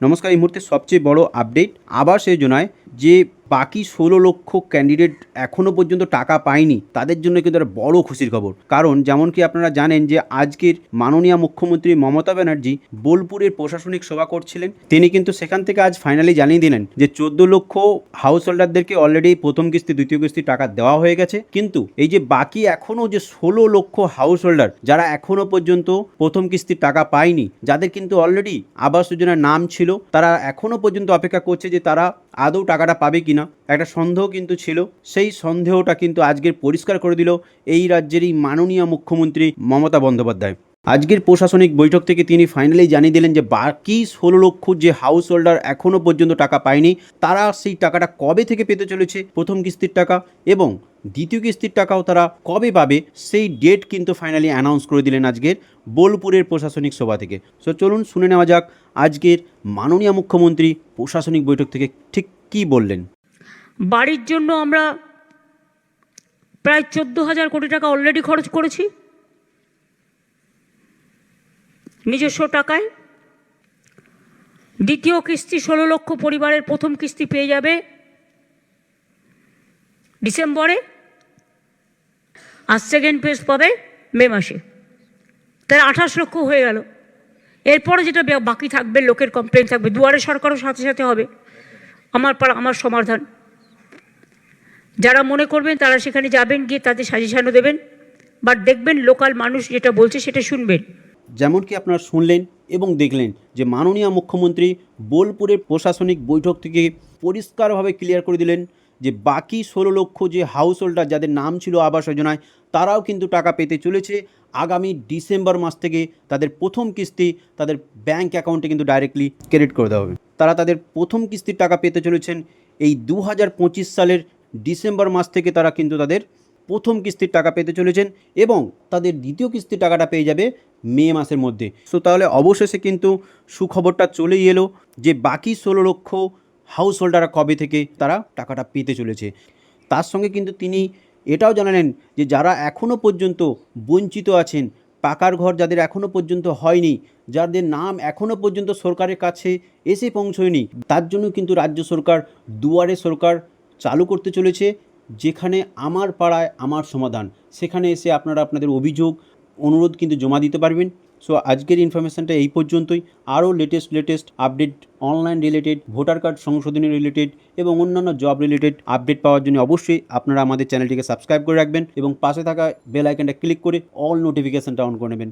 নমস্কার এই মুহূর্তে সবচেয়ে বড় আপডেট আবার আবাস যোজনায় যে বাকি ষোলো লক্ষ ক্যান্ডিডেট এখনও পর্যন্ত টাকা পায়নি, তাদের জন্য কিন্তু একটা বড় খুশির খবর। কারণ যেমন কি আপনারা জানেন যে আজকের মাননীয় মুখ্যমন্ত্রী মমতা ব্যানার্জি বোলপুরের প্রশাসনিক সভা করছিলেন। তিনি কিন্তু সেখান থেকে আজ ফাইনালি জানিয়ে দিলেন যে চোদ্দ লক্ষ হাউস হোল্ডারদেরকে অলরেডি প্রথম কিস্তি, দ্বিতীয় কিস্তি টাকা দেওয়া হয়ে গেছে। কিন্তু এই যে বাকি এখনও যে ষোলো লক্ষ হাউস হোল্ডার যারা এখনও পর্যন্ত প্রথম কিস্তির টাকা পায়নি, যাদের কিন্তু অলরেডি আবাস যোজনার নাম ছিল, তারা এখনও পর্যন্ত অপেক্ষা করছে যে তারা আদৌ টাকাটা পাবে কি না একটা সন্দেহ কিন্তু ছিল। সেই সন্দেহটা কিন্তু আজকের পরিষ্কার করে দিল এই রাজ্যেরই মাননীয় মুখ্যমন্ত্রী মমতা বন্দ্যোপাধ্যায়। আজকের প্রশাসনিক বৈঠক থেকে তিনি ফাইনালি জানিয়ে দিলেন যে বাকি ষোলো লক্ষ যে হাউস হোল্ডার এখনও পর্যন্ত টাকা পায়নি, তারা সেই টাকাটা কবে থেকে পেতে চলেছে, প্রথম কিস্তির টাকা এবং দ্বিতীয় কিস্তির টাকাও তারা কবে পাবে, সেই ডেট কিন্তু ফাইনালি অ্যানাউন্স করে দিলেন আজকের বোলপুরের প্রশাসনিক সভা থেকে। সো চলুন শুনে নেওয়া যাক আজকের মাননীয় মুখ্যমন্ত্রী প্রশাসনিক বৈঠক থেকে ঠিক কী বললেন। বাড়ির জন্য আমরা প্রায় চোদ্দ হাজার কোটি টাকা অলরেডি খরচ করেছি। নিজস্ব টাকায়। দ্বিতীয় কিস্তি ষোলো লক্ষ পরিবারের প্রথম কিস্তি পেয়ে যাবে ডিসেম্বরে। আর সেকেন্ড ফেজ পাবে মে মাসে। তাহলে আঠাশ লক্ষ হয়ে গেল। এরপরে যেটা বাকি থাকবে, লোকের কমপ্লেন থাকবে, দুয়ারে সরকারও সাথে সাথে হবে। আমার পাড়া, আমার সমাধান যারা মনে করবেন তারা সেখানে যাবেন, গিয়ে তাদের সাজেশানও দেবেন। বাট দেখবেন লোকাল মানুষ যেটা বলছে সেটা শুনবেন। যেমন কি আপনারা শুনলেন এবং দেখলেন যে মাননীয় মুখ্যমন্ত্রী বোলপুরের প্রশাসনিক বৈঠক থেকে পরিষ্কারভাবে ক্লিয়ার করে দিলেন। যে বাকি ষোলো লক্ষ যে হাউস হোল্ডার যাদের নাম ছিল আবাস যোজনায়, তারাও কিন্তু টাকা পেতে চলেছে। আগামী ডিসেম্বর মাস থেকে তাদের প্রথম কিস্তি তাদের ব্যাংক অ্যাকাউন্টে কিন্তু ডাইরেক্টলি ক্রেডিট করে দেওয়া হবে। তারা তাদের প্রথম কিস্তির টাকা পেতে চলেছেন। এই দু হাজার পঁচিশ সালের ডিসেম্বর মাস থেকে তারা কিন্তু তাদের প্রথম কিস্তির টাকা পেতে চলেছেন এবং তাদের দ্বিতীয় কিস্তির টাকাটা পেয়ে যাবে মে মাসের মধ্যে। সো তাহলে অবশেষে কিন্তু সুখবরটা চলেই এলো যে বাকি ষোলো লক্ষ হাউস হোল্ডাররা কবে থেকে তারা টাকাটা পেতে চলেছে? তার সঙ্গে কিন্তু তিনি এটাও জানালেন যে যারা এখনও পর্যন্ত বঞ্চিত আছেন, পাকার ঘর যাদের এখনও পর্যন্ত হয়নি, যাদের নাম এখনও পর্যন্ত সরকারের কাছে এসে পৌঁছয়নি, তার জন্য কিন্তু রাজ্য সরকার দুয়ারে সরকার চালু করতে চলেছে, যেখানে আমার পাড়ায় আমার সমাধান। সেখানে এসে আপনারা আপনাদের অভিযোগ, অনুরোধ কিন্তু জমা দিতে পারবেন। সো আজকের ইনফরমেশনটা এই পর্যন্তই। আরও latest latest update online related voter card সংশোধনী রিলেটেড এবং অন্যান্য জব রিলেটেড আপডেট পাওয়ার জন্য অবশ্যই আপনারা আমাদের চ্যানেলটিকে সাবস্ক্রাইব করে রাখবেন এবং পাশে থাকা বেল আইকনটা ক্লিক করে অল নোটিফিকেশানটা অন করে নেবেন।